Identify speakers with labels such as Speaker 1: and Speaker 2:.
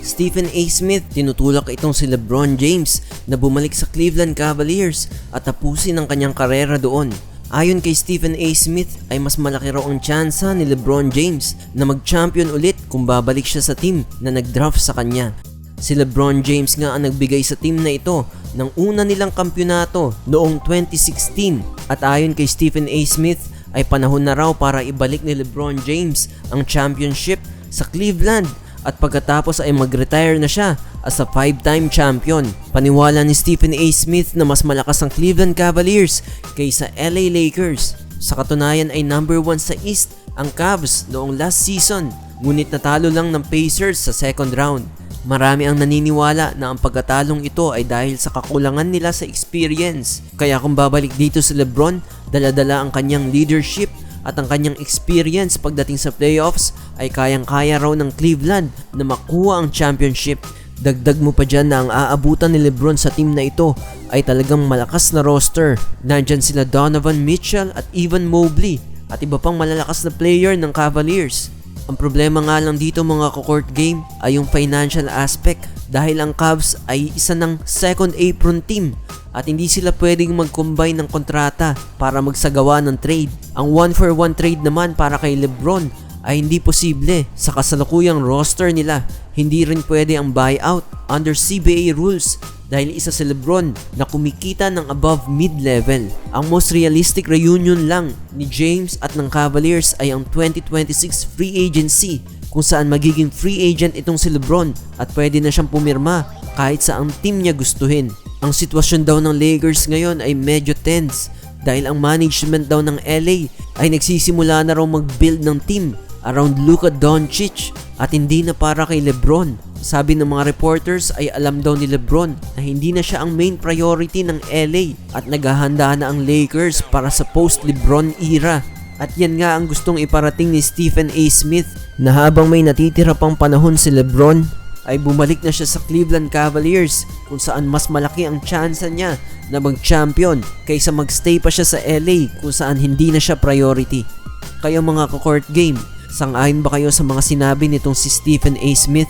Speaker 1: Stephen A. Smith tinutulak itong si LeBron James na bumalik sa Cleveland Cavaliers at tapusin ang kanyang karera doon. Ayon kay Stephen A. Smith ay mas malaki raw ang tsansa ni LeBron James na mag-champion ulit kung babalik siya sa team na nag-draft sa kanya. Si LeBron James nga ang nagbigay sa team na ito ng una nilang kampyonato noong 2016 at ayon kay Stephen A. Smith ay panahon na raw para ibalik ni LeBron James ang championship sa Cleveland at pagkatapos ay mag-retire na siya as a five-time champion. Paniwala ni Stephen A. Smith na mas malakas ang Cleveland Cavaliers kaysa LA Lakers. Sa katunayan ay number 1 sa East ang Cavs noong last season ngunit natalo lang ng Pacers sa second round. Marami ang naniniwala na ang pagkatalong ito ay dahil sa kakulangan nila sa experience. Kaya kung babalik dito si Lebron, daladala ang kanyang leadership at ang kanyang experience pagdating sa playoffs ay kayang-kaya raw ng Cleveland na makuha ang championship. Dagdag mo pa dyan na ang aabutan ni Lebron sa team na ito ay talagang malakas na roster. Nandyan sila Donovan Mitchell at Evan Mobley at iba pang malalakas na player ng Cavaliers. Ang problema nga lang dito mga court game ay yung financial aspect dahil ang Cavs ay isa ng second apron team at hindi sila pwedeng mag-combine ng kontrata para magsagawa ng trade. Ang one for one trade naman para kay Lebron ay hindi posible sa kasalukuyang roster nila. Hindi rin pwede ang buyout under CBA rules dahil isa si Lebron na kumikita ng above mid-level. Ang most realistic reunion lang ni James at ng Cavaliers ay ang 2026 free agency kung saan magiging free agent itong si Lebron at pwede na siyang pumirma kahit sa ang team niya gustuhin. Ang sitwasyon daw ng Lakers ngayon ay medyo tense dahil ang management daw ng LA ay nagsisimula na raw mag-build ng team around Luka Doncic at hindi na para kay Lebron. Sabi ng mga reporters ay alam daw ni Lebron na hindi na siya ang main priority ng LA at naghahanda na ang Lakers para sa post-Lebron era. At yan nga ang gustong iparating ni Stephen A. Smith na habang may natitira pang panahon si Lebron ay bumalik na siya sa Cleveland Cavaliers kung saan mas malaki ang tsansa niya na mag-champion kaysa magstay pa siya sa LA kung saan hindi na siya priority. Kayo mga ka-court game, sang-ayon ba kayo sa mga sinabi nitong si Stephen A. Smith?